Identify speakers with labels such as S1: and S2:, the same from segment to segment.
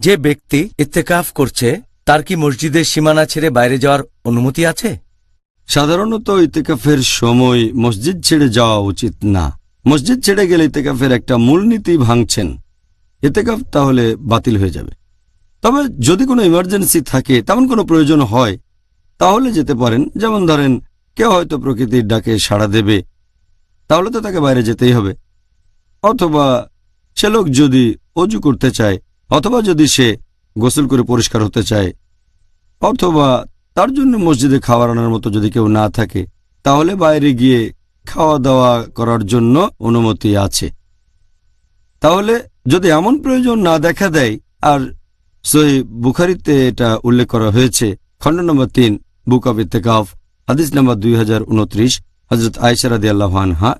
S1: যে ব্যক্তি ইত্তেকাফ করছে, তার কি মসজিদের সীমানা ছেড়ে বাইরে যাওয়ার অনুমতি আছে?
S2: সাধারণত ইতেকাফের সময় মসজিদ ছেড়ে যাওয়া উচিত না। মসজিদ ছেড়ে গেলে ইতেকাফের একটা মূলনীতি ভাঙছেন। ইতেকাফ তাহলে বাতিল হয়ে যাবে। তবে যদি কোনো ইমার্জেন্সি থাকে, তেমন কোনো প্রয়োজন হয়, তাহলে যেতে পারেন। যেমন ধরেন, কেউ হয়তো প্রকৃতির ডাকে সাড়া দেবে, তাহলে তো তাকে বাইরে যেতেই হবে। অথবা সে লোক যদি অজু করতে চায় অথবা যদি সে গোসল করে পরিষ্কার হতে চায়, অথবা তার জন্য মসজিদে খাবার আনার মতো যদি কেউ না থাকে, তাহলে বাইরে গিয়ে খাওয়া দাওয়া করার জন্য অনুমতি আছে। তাহলে যদি এমন প্রয়োজন না দেখা দেয়, আর সহি বুখারিতে এটা উল্লেখ করা হয়েছে, খণ্ড নম্বর তিন, বুক অব ইত্তেকাফ, হাদিস নম্বর দুই হাজার উনত্রিশ হজরত আয়সারাদি আল্লাহানহা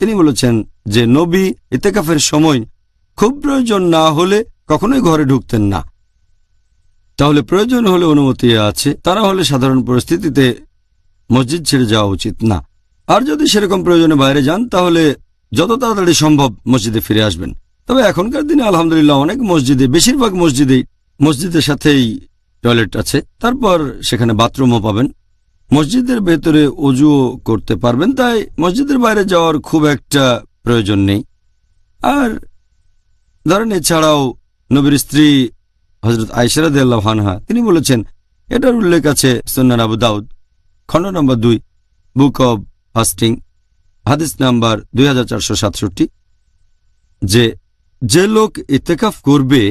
S2: তিনি বলেছেন যে নবী ইত্তেকাফের সময় খুব প্রয়োজন না হলে কখনোই ঘরে ঢুকতেন না। তাহলে প্রয়োজন হলে অনুমতি আছে, তারা হলে সাধারণ পরিস্থিতিতে মসজিদ ছেড়ে যাওয়া উচিত না। আর যদি সেরকম প্রয়োজনে বাইরে যান, তাহলে যত তাড়াতাড়ি সম্ভব মসজিদে ফিরে আসবেন। তবে এখনকার দিনে আলহামদুলিল্লাহ অনেক মসজিদে, বেশিরভাগ মসজিদেই মসজিদের সাথেই টয়লেট আছে। তারপর সেখানে বাথরুমও পাবেন। মসজিদের ভেতরে অজুও করতে পারবেন, তাই মসজিদের বাইরে যাওয়ার খুব একটা প্রয়োজন নেই। আর ধরেন এছাড়াও নবীর স্ত্রী হজরত আইসরাদ আল্লাহানহা তিনি বলেছেন, এটার উল্লেখ আছে সন্ন্যান আবু দাউদ, খণ্ড নম্বর দুই, বুক অব ফাস্টিং, হাদিস নাম্বার দুই হাজার চারশো সাতষট্টি, যে যে লোক ইতেকাফ করবে,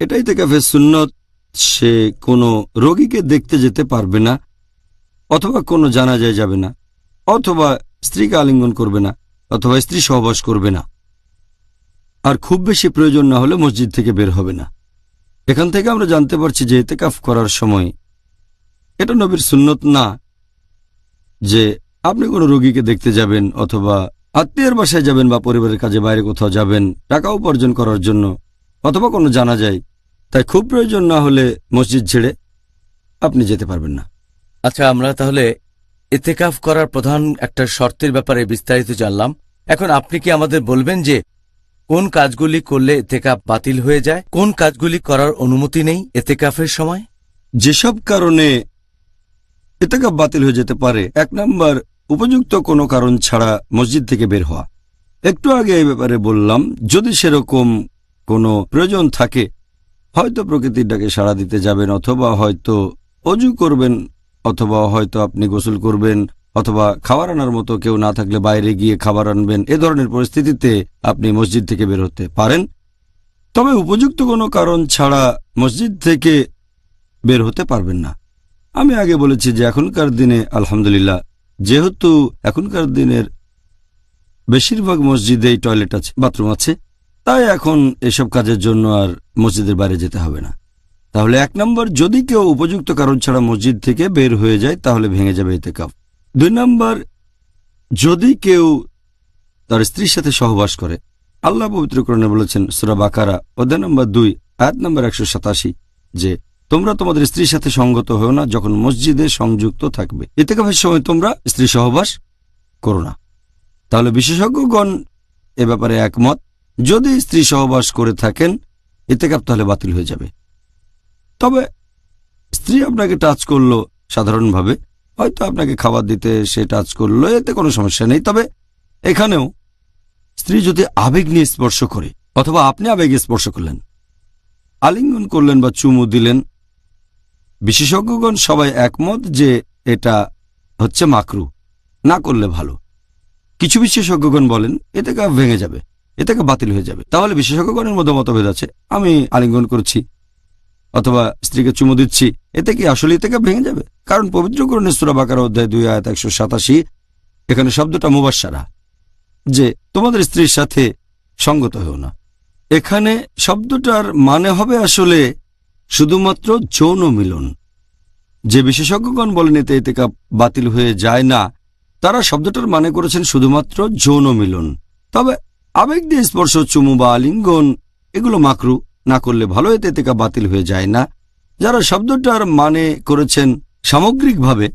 S2: এটা ইতেকাফের সুন্নত, সে কোনো রোগীকে দেখতে যেতে পারবে না, অথবা কোনো জানাজায় যাবে না, অথবা স্ত্রীকে আলিঙ্গন করবে না, অথবা স্ত্রী সহবাস করবে না। আর খুব বেশি প্রয়োজন না হলে মসজিদ থেকে বের হবে না। এখান থেকে আমরা জানতে পারছি যে এতেকাফ করার সময় এটা নবীর সুন্নত না যে আপনি কোনো রোগীকে দেখতে যাবেন অথবা আত্মীয়ের বাসায় যাবেন বা পরিবারের কাজে বাইরে কোথাও যাবেন, টাকা উপার্জন করার জন্য অথবা কোনো জানা যায় তাই খুব প্রয়োজন না হলে মসজিদ ছেড়ে আপনি যেতে পারবেন না।
S1: আচ্ছা আমরা তাহলে এতেকাফ করার প্রধান একটা শর্তের ব্যাপারে বিস্তারিত জানলাম। এখন আপনি কি আমাদের বলবেন যে কোন কাজগুলি করলে ইত্তেকাফ বাতিল হয়ে যায়? কোন কাজগুলি করার অনুমতি নেই ইত্তেকাফের সময়?
S2: যেসব কারণে এতেকাপ বাতিল হয়ে যেতে পারে, এক নম্বর, উপযুক্ত কোনো কারণ ছাড়া মসজিদ থেকে বের হওয়া। একটু আগে এই ব্যাপারে বললাম, যদি সেরকম কোনো প্রয়োজন থাকে, হয়তো প্রকৃতির ডাকে সাড়া দিতে যাবেন, অথবা হয়তো অজু করবেন, অথবা হয়তো আপনি গোসল করবেন অথবা খাবার আনার মতো কেউ না থাকলে বাইরে গিয়ে খাবার আনবেন, এ ধরনের পরিস্থিতিতে আপনি মসজিদ থেকে বের হতে পারেন। তবে উপযুক্ত কোনো কারণ ছাড়া মসজিদ থেকে বের হতে পারবেন না। আমি আগে বলেছি যে এখনকার দিনে, আলহামদুলিল্লাহ, যেহেতু এখনকার দিনের বেশিরভাগ মসজিদেই টয়লেট আছে, বাথরুম আছে, তাই এখন এসব কাজের জন্য আর মসজিদের বাইরে যেতে হবে না। তাহলে এক নম্বর, যদি কেউ উপযুক্ত কারণ ছাড়া মসজিদ থেকে বের হয়ে যায়, তাহলে ভেঙে যাবে এতে কাপ দুই নম্বর, যদি কেউ তার স্ত্রীর সাথে সহবাস করে, আল্লাহ পবিত্রকরণে বলেছেন সুরা বাকারা, অধ্যায় নম্বর দুই, আয়াত নম্বর একশো সাতাশি, যে তোমরা তোমাদের স্ত্রীর সাথে সঙ্গত হও না যখন মসজিদে সংযুক্ত থাকবে। ইতেকাফের সময় তোমরা স্ত্রী সহবাস করো না। তাহলে বিশেষজ্ঞগণ এ ব্যাপারে একমত, যদি স্ত্রী সহবাস করে থাকেন ইতেকাফ তাহলে বাতিল হয়ে যাবে। তবে স্ত্রী আপনাকে টাচ করল সাধারণভাবে হয়তো আপনাকে খাবার দিতে সে টাচ করল, এতে কোনো সমস্যা নেই। তবে এখানেও স্ত্রী যদি আবেগ নিয়ে স্পর্শ করে, অথবা আপনি আবেগে স্পর্শ করলেন, আলিঙ্গন করলেন বা চুমু দিলেন, বিশেষজ্ঞগণ সবাই একমত যে এটা হচ্ছে মাকরু, না করলে ভালো। কিছু বিশেষজ্ঞগণ বলেন এ থেকে ভেঙে যাবে এ থেকে বাতিল হয়ে যাবে। তাহলে বিশেষজ্ঞগণের মধ্যে মতভেদ আছে, আমি আলিঙ্গন করছি। অথবা স্ত্রীকে চুমু দিচ্ছি, এতে কি আসলে থেকে ভেঙে যাবে? কারণ পবিত্র করণের সুরাবাকার অধ্যায় দুই আয়াত একশো সাতাশি, এখানে শব্দটা মুবাসারা যে তোমাদের স্ত্রীর সাথে সঙ্গত হও না। এখানে শব্দটার মানে হবে আসলে শুধুমাত্র যৌন মিলন। যে বিশেষজ্ঞগণ বলেন এতে এতেকা বাতিল হয়ে যায় না, তারা শব্দটার মানে করেছেন শুধুমাত্র যৌন মিলন। তবে আবেগ দিয়ে স্পর্শ, চুমু বা আলিঙ্গন এগুলো মাকরু। না করলে ভালো এতে এতেকা বাতিল হয়ে যায় না। যারা শব্দটার মানে করেছেন সামগ্রিকভাবে,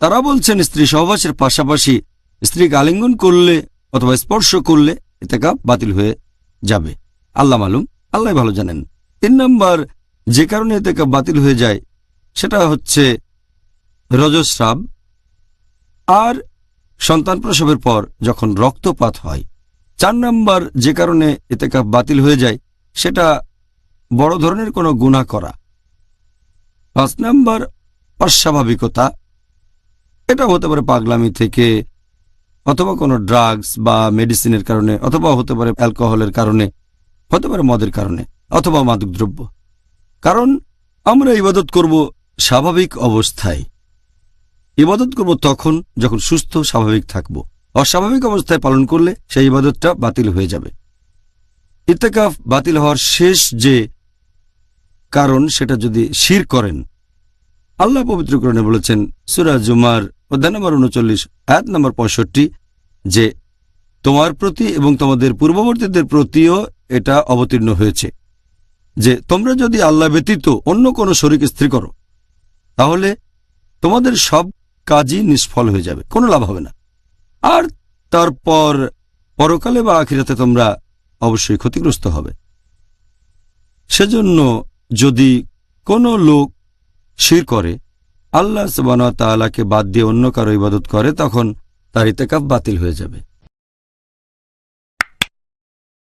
S2: তারা বলছেন স্ত্রী সহবাসের পাশাপাশি স্ত্রীকে আলিঙ্গন করলে অথবা স্পর্শ করলে এতেকা বাতিল হয়ে যাবে। আল্লাহ মালুম আল্লাহ ভালো জানেন। তিন নম্বর, যে কারণে এতেকাফ বাতিল হয়ে যায়, সেটা হচ্ছে রজস্রাব আর সন্তান প্রসবের পর যখন রক্তপাত হয়। চার নাম্বার, যে কারণে এতেকাফ বাতিল হয়ে যায়, সেটা বড় ধরনের কোনো গুণা করা। পাঁচ নাম্বার, অস্বাভাবিকতা। এটা হতে পারে পাগলামি থেকে, অথবা কোনো ড্রাগস বা মেডিসিনের কারণে, অথবা হতে পারে অ্যালকোহলের কারণে, হতে পারে মদের কারণে, অথবা মাদকদ্রব্য। কারণ আমরা ইবাদত করব স্বাভাবিক অবস্থায়। ইবাদত করব তখন যখন সুস্থ, স্বাভাবিক থাকব। অস্বাভাবিক অবস্থায় পালন করলে সেই ইবাদতটা বাতিল হয়ে যাবে। ইত্তেকাফ বাতিল হওয়ার শেষ যে কারণ সেটা যদি শির করেন। আল্লাহ পবিত্রকরণে বলেছেন, সুরা জুমার অধ্যায় নম্বর উনচল্লিশ, আয়াত নম্বর পঁয়ষট্টি, যে তোমার প্রতি এবং তোমাদের পূর্ববর্তীদের প্রতিও এটা অবতীর্ণ হয়েছে। যে তোমরা যদি আল্লাহ ব্যতীত অন্য কোনো শরীক স্ত্রী করো, তাহলে তোমাদের সব কাজই নিষ্ফল হয়ে যাবে, কোনো লাভ হবে না। আর তারপর পরকালে বা আখিরাতে তোমরা অবশ্যই ক্ষতিগ্রস্ত হবে। সেজন্য যদি কোনো লোক শির করে, আল্লাহ সবানা তাআলাকে বাদ দিয়ে অন্য কারও ইবাদত করে, তখন তার ইতেকাফ বাতিল হয়ে যাবে।